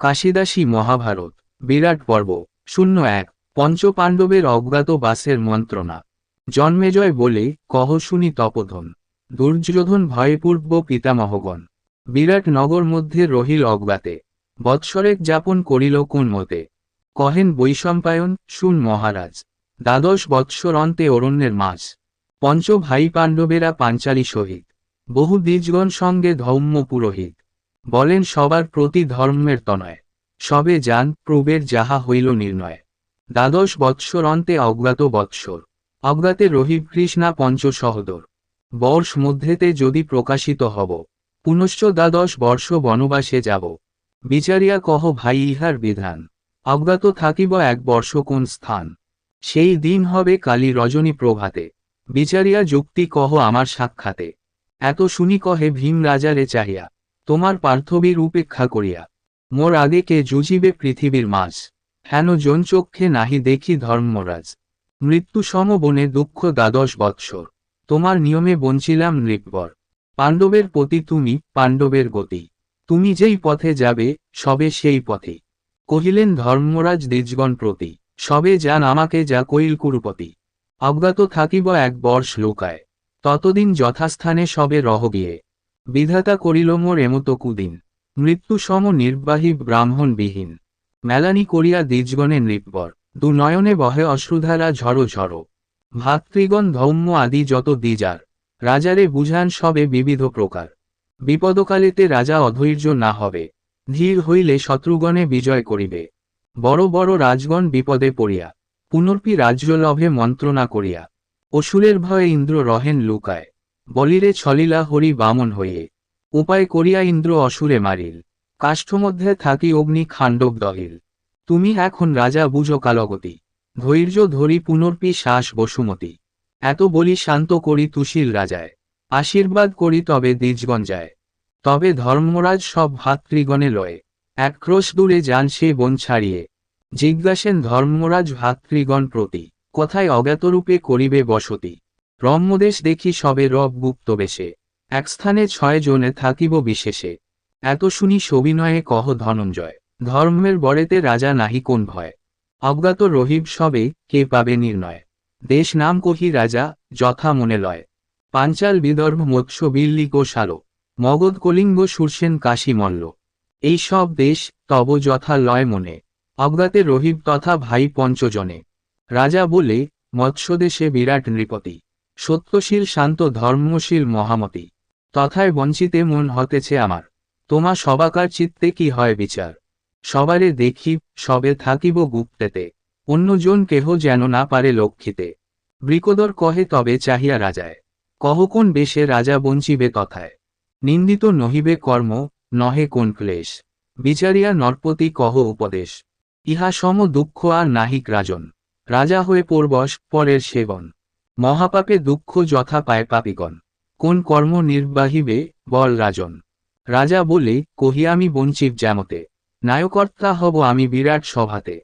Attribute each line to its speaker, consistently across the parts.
Speaker 1: কাশিদাসী মহাভারত, বিরাট পর্ব, শূন্য এক, পঞ্চপাণ্ডবের অজ্ঞাত বাসের মন্ত্রণা। জন্মেজয় বলে কহ শুনি তপোধন, দুর্যোধন ভয়পূর্ব পিতামহগণ। বিরাট নগর মধ্যে রহিল অজ্ঞাতে, বৎসরেক যাপন করিল কোন মতে। কহেন বৈশম্পায়ন, শুন মহারাজ, দ্বাদশ বৎসর অন্তে অরণ্যের মাছ পঞ্চ ভাই পাণ্ডবেরা পাঞ্চালী সহিত, বহু দ্বিজগণ সঙ্গে ধৌম্য পুরোহিত। বলেন সবার প্রতি ধর্মের তনয়। সবে যান, প্রবের যাহা হইল নির্ণয়। দ্বাদশ বৎসর অন্তে অজ্ঞাত বৎসর। অজ্ঞাতে রহিব কৃষ্ণা পঞ্চ সহদর বর্ষ মধ্যেতে যদি প্রকাশিত হব, পুনশ্চ দ্বাদশ বর্ষ বনবাসে যাব। বিচারিয়া কহ, ভাই, ইহার বিধান। অজ্ঞাত থাকিব এক বর্ষ কোন স্থান। সেই দিন হবে কালী রজনী প্রভাতে। বিচারিয়া যুক্তি কহ, আমার সাক্ষাতে। এত শুনি কহে, ভীম রাজারে চাহিয়া তোমার পার্থবীর উপেক্ষা করিয়া। মোর আগে কে জুজিবে পৃথিবীর মাঝ। হেন জন চক্ষে নাহি দেখি ধর্মরাজ। মৃত্যু সম বনে দুঃখ দ্বাদশ বৎসর। তোমার নিয়মে বঞ্চিলাম নৃপবর। পাণ্ডবের পতি তুমি, পাণ্ডবের গতি। তুমি যেই পথে যাবে, সবে সেই পথে। কহিলেন ধর্মরাজ দ্বিজগণ প্রতি। সবে যান আমাকে যা কইল কুরুপতি। অজ্ঞাত থাকিব এক বর্ষ লোকায়। ততদিন যথাস্থানে সবে রহ গিয়ে। বিধাতা করিল মোর এমত কুদিন মৃত্যু সম নির্বাহী ব্রাহ্মণবিহীন। মেলানি করিয়া দ্বিজগণে নৃপবর দু নয়নে বহে অশ্রুধারা ঝড়ো ঝড়ো ভাতৃগণ ধৌম্য আদি যত দ্বিজার। রাজারে বুঝান সবে বিবিধ প্রকার। বিপদকালেতে রাজা অধৈর্য না হবে। ধীর হইলে শত্রুগণে বিজয় করিবে। বড় বড় রাজগণ বিপদে পড়িয়া। পুনর্পি রাজ্যলভে মন্ত্রণা করিয়া। অসুরের ভয়ে ইন্দ্র রহেন লুকায়। বলিরে ছলিলা হরি বামন হইয়ে উপায় করিয়া ইন্দ্র অসুরে মারিল। কাষ্ঠমধ্যে থাকি অগ্নি খাণ্ডব দহিল তুমি এখন রাজা বুঝো কালগতি। ধৈর্য ধরি পুনর্পি শ্বাস বসুমতি। এত বলি শান্ত করি তুশিল রাজায়। আশীর্বাদ করি তবে দ্বিজগণ যায়। তবে ধর্মরাজ সব ভাতৃগণে লয়ে। এক ক্রোশ দূরে যান সে বন ছাড়িয়ে। জিজ্ঞাসেন ধর্মরাজ ভাতৃগণ প্রতি, কোথায় অজ্ঞাতরূপে করিবে বসতি? ব্রহ্মদেশ দেখি সবে রব গুপ্ত বেশে এক স্থানে ছয় জনে থাকিব বিশেষে। এত শুনি সবিনয়ে কহ ধনঞ্জয়, ধর্মের বরেতে রাজা নাহি কোন ভয়। অজ্ঞাত রহিব সবে, কে পাবে নির্ণয়? দেশ নাম কহি রাজা, যথা মনে লয়। পাঞ্চাল বিদর্ভ মৎস্য বিল্লি গোশালো মগধ কলিঙ্গ সুরসেন কাশী মল্ল। এই সব দেশ তব যথা লয় মনে। অজ্ঞাতে রহিব তথা ভাই পঞ্চজনে। রাজা বলে, মৎস্যদেশে বিরাট নৃপতি। সত্যশীল শান্ত ধর্মশীল মহামতি। তথায় বঞ্চিতে মন হতেছে আমার। তোমা সবাকার চিত্তে কি হয় বিচার? সবারে দেখি, সবে থাকিব গুপ্তেতে। অন্যজন কেহ যেন না পারে লক্ষিতে বৃকদর কহে তবে চাহিয়া রাজায়। কহ কোন বেশে রাজা বঞ্চিবে তথায়? নিন্দিত নহিবে কর্ম, নহে কোন ক্লেশ। বিচারিয়া নরপতি কহ উপদেশ। ইহা সম দুঃখ আর নাহিক রাজন। রাজা হয়ে পূর্বশ, পরের সেবন। মহাপাপে দুঃখ যথা পায় পাপিগণ। কোন কর্ম নির্বাহিবে বল রাজন। রাজা বলে, কহি আমি বঞ্চিব জ্যামতে। নায়কর্তা হব আমি বিরাট সভাতে।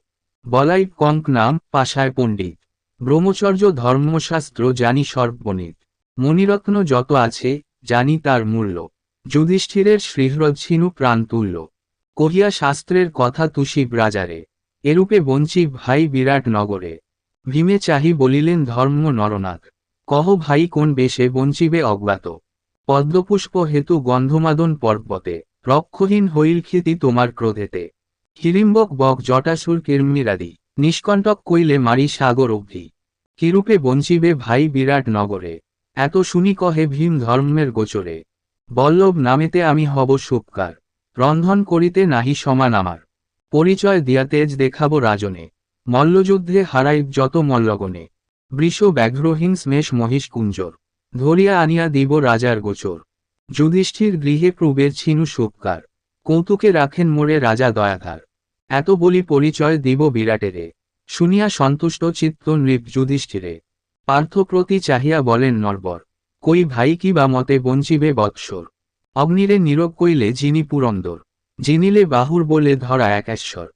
Speaker 1: বলাই কঙ্ক নাম, পাশায় পণ্ডিত। ব্রহ্মচর্য ধর্মশাস্ত্র জানি সর্বনিত। মণিরত্ন যত আছে, জানি তার মূল্য। যুধিষ্ঠিরের শ্রীহ্রদ ছিনু প্রাণ তুল্য। কহিয়া শাস্ত্রের কথা তুষিব রাজারে। এরূপে বঞ্চিব ভাই বিরাট নগরে। ভীমে চাহি বলিলেন, ধর্ম নরনাথ, কহ ভাই কোন বেশে বঞ্চিবে অজ্ঞাত? পদ্মপুষ্প হেতু গন্ধমাদন পর্বতে, রক্ষহীন হইল খ্যাতি তোমার ক্রোধেতে। হিরিম্বক বক, জটাসুর, কির্মিরাদি, নিষ্কণ্টক কইলে মারি সাগর অবধি। কিরূপে বঞ্চিবে ভাই বিরাট নগরে? এত শুনি কহে ভীম ধর্মের গোচরে। বল্লভ নামেতে আমি হব সুপকার। রন্ধন করিতে নাহি সমান আমার। পরিচয় দিয়া তেজ দেখাব রাজনে। মল্লযুদ্ধে হারাই যত মল্লগণে। বৃষ ব্যাঘ্রহীন স্মেষ মহিষ কুঞ্জর। ধরিয়া আনিয়া দিব রাজার গোচর। যুধিষ্ঠির গৃহে প্রবের ছিনু সুপকার। কৌতুকে রাখেন মোরে রাজা দয়াধার। এত বলি পরিচয় দিব বিরাটেরে। শুনিয়া সন্তুষ্ট চিত্ত নৃপ যুধিষ্ঠিরে। পার্থপ্রতি চাহিয়া বলেন নরবর, কই ভাই কি বা মতে বঞ্চিবে বৎসর? অগ্নিরে নীরব কইলে যিনি পুরন্দর জিনিলে বাহুর বলে ধরা একেশ্বর।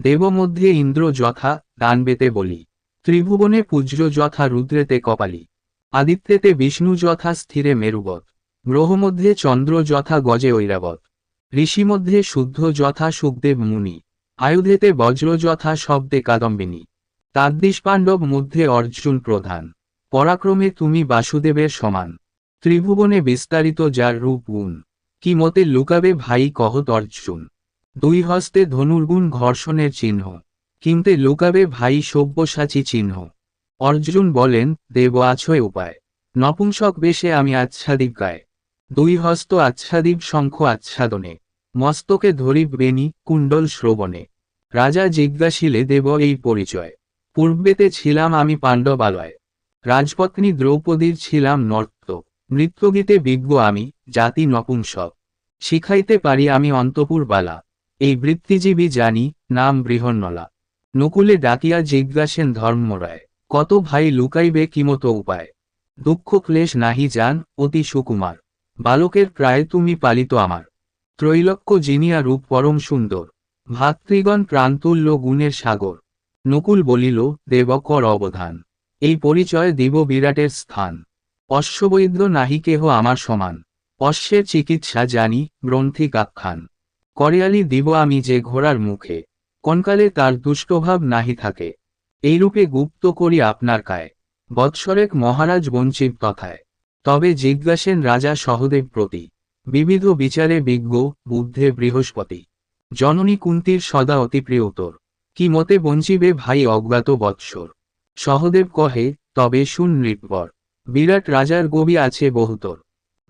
Speaker 1: দেব মধ্যে ইন্দ্র যথা, দানবেতে বলি। ত্রিভুবনে পূজ্য যথা, রুদ্রেতে কপালি। আদিত্যেতে বিষ্ণু যথা, স্থিরে মেরুবত গ্রহমধ্যে চন্দ্র যথা, গজে ঐরাবত ঋষিমধ্যে শুদ্ধ যথা, সুখদেব মুনি। আয়ুধেতে বজ্র যথা, শব্দে কাদম্বিনী। তাদ্দিশ পাণ্ডব মধ্যে অর্জুন প্রধান। পরাক্রমে তুমি বাসুদেবের সমান। ত্রিভুবনে বিস্তারিত যার রূপ গুণ। কি মতে লুকাবে ভাই, কহত অর্জুন। দুই হস্তে ধনুর্গুণ ঘর্ষণের চিহ্ন। কিমতে লুকাবে ভাই সব্যসাচী চিহ্ন। অর্জুন বলেন, দেব আছয় উপায়। নপুংসক বেশে আমি আচ্ছাদিব গায়ে। দুই হস্ত আচ্ছাদিব শঙ্খ আচ্ছাদনে। মস্তকে ধরিব বেনি কুণ্ডল শ্রবণে। রাজা জিজ্ঞাসিলে, দেব এই পরিচয়। পূর্বেতে ছিলাম আমি পাণ্ডবালয় রাজপত্নী দ্রৌপদীর ছিলাম নর্ত নৃত্যগীতে বিজ্ঞ আমি, জাতি নপুংসক। শিখাইতে পারি আমি অন্তপুর বালা। এই বৃত্তিজীবী জানি, নাম বৃহন্নলা। নকুলে ডাকিয়া জিজ্ঞাসেন ধর্মরায় কত ভাই লুকাইবে কিমতো উপায়? দুঃখ ক্লেশ নাহি যান অতি সুকুমার। বালকের প্রায় তুমি পালিত আমার। ত্রৈলক্য জিনিয়া রূপ পরম সুন্দর। ভাতৃগণ প্রান্তুল্য গুণের সাগর। নকুল বলিল, দেবকর অবধান। এই পরিচয় দিব বিরাটের স্থান। অশ্ববৈদ্য নাহি কেহ আমার সমান। অশ্বের চিকিৎসা জানি গ্রন্থিক আখ্যান করিয়ালি দিব আমি যে ঘোড়ার মুখে, কনকালে তার দুষ্টভাব নাহি থাকে। এইরূপে গুপ্ত করি আপনার কায়, বৎসরেক মহারাজ বঞ্চিত তথায়। তবে জিজ্ঞাসেন রাজা সহদেব প্রতি, বিবিধ বিচারে বিজ্ঞ, বুদ্ধে বৃহস্পতি। জননী কুন্তির সদা অতি প্রিয়তর কি মতে বঞ্চিবে ভাই অজ্ঞাত বৎসর? সহদেব কহে, তবে শুন নৃপবর, বিরাট রাজার গবি আছে বহুতর।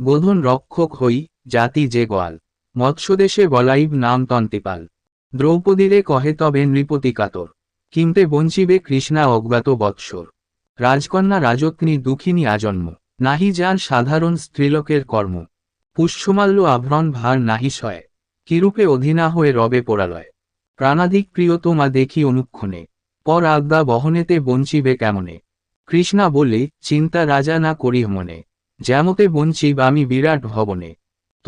Speaker 1: বোধন রক্ষক হই জাতি যে গোয়াল। মৎস্যদেশে বলাইব নাম তন্তিপাল দ্রৌপদীরে কহে তবে নৃপতি কাতর কিমতে বঞ্চিবে কৃষ্ণা অজ্ঞাত বৎসর। রাজকন্যা রাজত্নী দুঃখিনী আজন্ম, নাহি যান সাধারণ স্ত্রীলোকের কর্ম। পুষ্যমাল্য আভরণ ভার নাহি সয়, কিরূপে অধীনা হয়ে রবে পোড়ালয়। প্রাণাধিক প্রিয় প্রিয়তমা দেখি অনুক্ষণে, পর আজ্ঞা বহনেতে বঞ্চিবে কেমনে। কৃষ্ণা বলে, চিন্তা রাজা না করি মনে যেমতে বঞ্চিব আমি বিরাট ভবনে।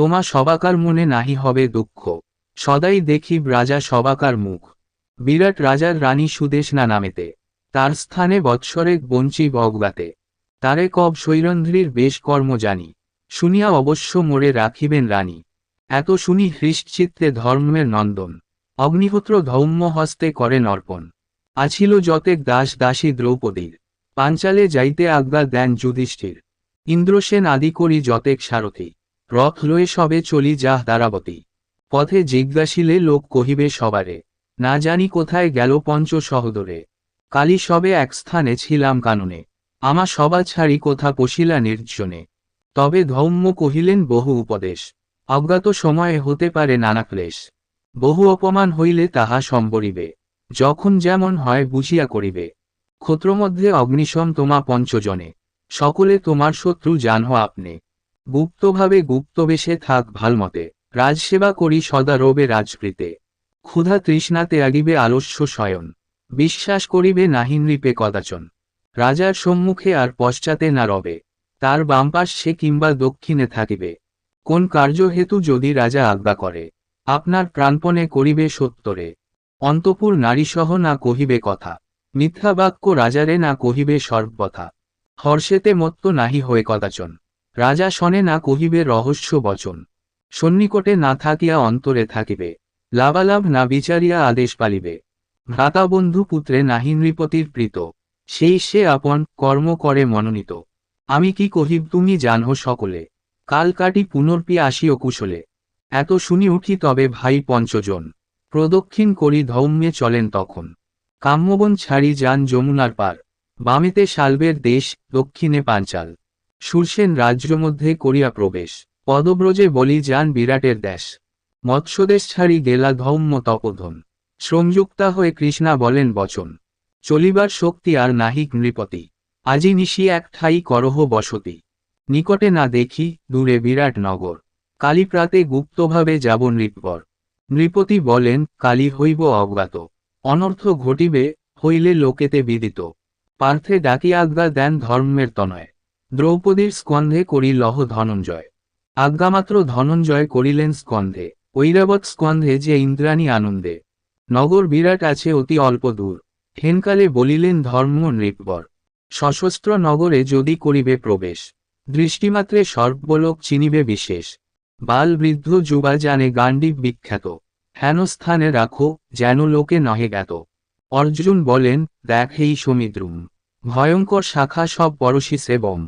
Speaker 1: তোমা সবাকার মনে নাহি হবে দুঃখ। সদাই দেখিব রাজা সবাকার মুখ। বিরাট রাজার রানী সুদেশ না নামেতে। তার স্থানে বৎসরে বঞ্চিব অজ্ঞাতে তারে কব সৈরন্ধ্রীর বেশ কর্ম জানি। শুনিয়া অবশ্য মোরে রাখিবেন রানী। এত শুনি হৃষ্টচিত্তে ধর্মের নন্দন। অগ্নিহোত্র ধৌম্য হস্তে করেন অর্পণ আছিল যতেক দাস দাসী দ্রৌপদীর। পাঞ্চালে যাইতে আজ্ঞা দেন যুধিষ্ঠির। ইন্দ্রসেন আদি করি যতেক সারথি। রথ লয়ে সবে চলি যাহ দারাবতী পথে জিজ্ঞাসিলে লোক কহিবে সবারে, না জানি কোথায় গেল পঞ্চ সহদরে। কালি সবে এক স্থানে ছিলাম কাননে। আমা সবা ছাড়ি কোথা পশিলা নির্জনে। তবে ধৌম্য কহিলেন বহু উপদেশ। অজ্ঞাত সময়ে হতে পারে নানা ক্লেশ। বহু অপমান হইলে তাহা সম্বরিবে। যখন যেমন হয় বুঝিয়া করিবে। ক্ষত্রমধ্যে অগ্নিশম তোমা পঞ্চজনে। সকলে তোমার শত্রু জানহ আপনি। গুপ্তভাবে গুপ্তবেশে থাক ভালমতে। রাজসেবা করি সদা রবে রাজপ্রীতে। ক্ষুধা তৃষ্ণাতে আগিবে আলস্য শয়ন। বিশ্বাস করিবে নাহি নৃপে কদাচন। রাজার সম্মুখে আর পশ্চাতে না রবে। তার বামপাশ সে কিংবা দক্ষিণে থাকিবে। কোন কার্য হেতু যদি রাজা আজ্ঞা করে। আপনার প্রাণপণে করিবে সত্তরে অন্তপুর নারীসহ না কহিবে কথা। মিথ্যা বাক্য রাজারে না কহিবে সর্বথা হর্ষেতে মত্ত নাহি হয়ে কদাচন। রাজা শনে না কহিবে রহস্য বচন। সন্নিকটে না থাকিয়া অন্তরে থাকিবে। লাভালাভ না বিচারিয়া আদেশ পালিবে। ভ্রাতাবন্ধু পুত্রে নাহি নৃপতির প্রীত। সেই সে আপন কর্ম করে মনোনীত। আমি কি কহিব তুমি জানহ সকলে। কাল কাটি পুনর্পি আসিও কুশলে। এত শুনি উঠি তবে ভাই পঞ্চজন। প্রদক্ষিণ করি ধৌম্যে চলেন তখন। কাম্যবন ছাড়ি যান যমুনার পার। বামেতে শালবের দেশ, দক্ষিণে পাঞ্চাল। সুরসেন রাজ্য মধ্যে করিয়া প্রবেশ। পদব্রজে বলি যান বিরাটের দেশ। মৎস্যদেশ ছাড়ি গেলা ধৌম্য তপোধন। শ্রমযুক্তা হয়ে কৃষ্ণা বলেন, বচন, চলিবার শক্তি আর নাহিক নৃপতি। আজি নিশি এক ঠাই করহ বসতি। নিকটে না দেখি, দূরে বিরাট নগর। কালীপ্রাতে গুপ্তভাবে যাব নৃপবর। নৃপতি বলেন, কালী হইব অজ্ঞাত। অনর্থ ঘটিবে, হইলে লোকেতে বিদিত। পার্থে ডাকি আজ্ঞা দেন ধর্মের তনয়। দ্রৌপদীর স্কন্ধে করি লহ ধনঞ্জয়। আজ্ঞামাত্র ধনঞ্জয় করিলেন স্কন্ধে ঐরাবত স্কন্ধে যে ইন্দ্রাণী আনন্দে। নগর বিরাট আছে অতি অল্প দূর, হেনকালে বলিলেন ধর্ম নৃপবর। সশস্ত্র নগরে যদি করিবে প্রবেশ, দৃষ্টিমাত্রে সর্বলোক চিনিবে বিশেষ। বাল বৃদ্ধ যুবা জানে গান্ডীব বিখ্যাত হেন স্থানে রাখো যেন লোকে নহে জ্ঞাত। অর্জুন বলেন, দেখ এই সমুদ্রুম, ভয়ঙ্কর শাখা সব পরশি সেবম।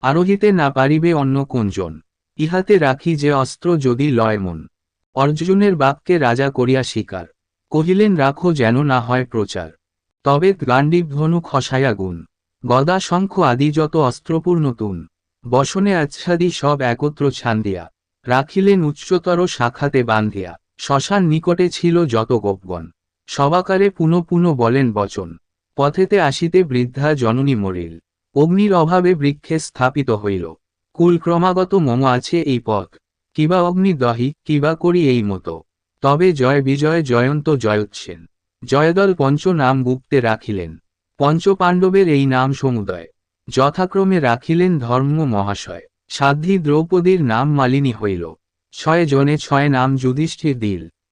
Speaker 1: আরোহিতে না পারিবে অন্য কোনজন। ইহাতে রাখি যে অস্ত্র যদি লয় মন। অর্জুনের বাক্যে রাজা করিয়া স্বীকার। কহিলেন, রাখো যেন না হয় প্রচার। তবে গান্ডীব ধনু খসায়া গুণ। গদা শঙ্খ আদি যত অস্ত্রপূর্ণ তুন। বসনে আচ্ছাদি সব একত্র ছান্দিয়া। রাখিলেন উচ্চতর শাখাতে বান্ধিয়া। শ্মশান নিকটে ছিল যত গোপগণ। সবাকারে পুনঃ পুনঃ বলেন বচন। পথেতে আসিতে বৃদ্ধা জননী মরিল। অগ্নির অভাবে বৃক্ষে স্থাপিত হইল। কুল ক্রমাগত মম আছে এই পথ। কিবা অগ্নি দহি, কিবা করি এই মতো। তবে জয় বিজয় জয়ন্ত জয়োচ্ছেন। জয়দল পঞ্চ নাম গুপ্তে রাখিলেন। পঞ্চ পাণ্ডবের এই নাম সমুদয়। যথাক্রমে রাখিলেন ধর্ম মহাশয়। সাধ্বী দ্রৌপদীর নাম মালিনী হইল। ছয় জনে ছয় নাম যুধিষ্ঠির দিল।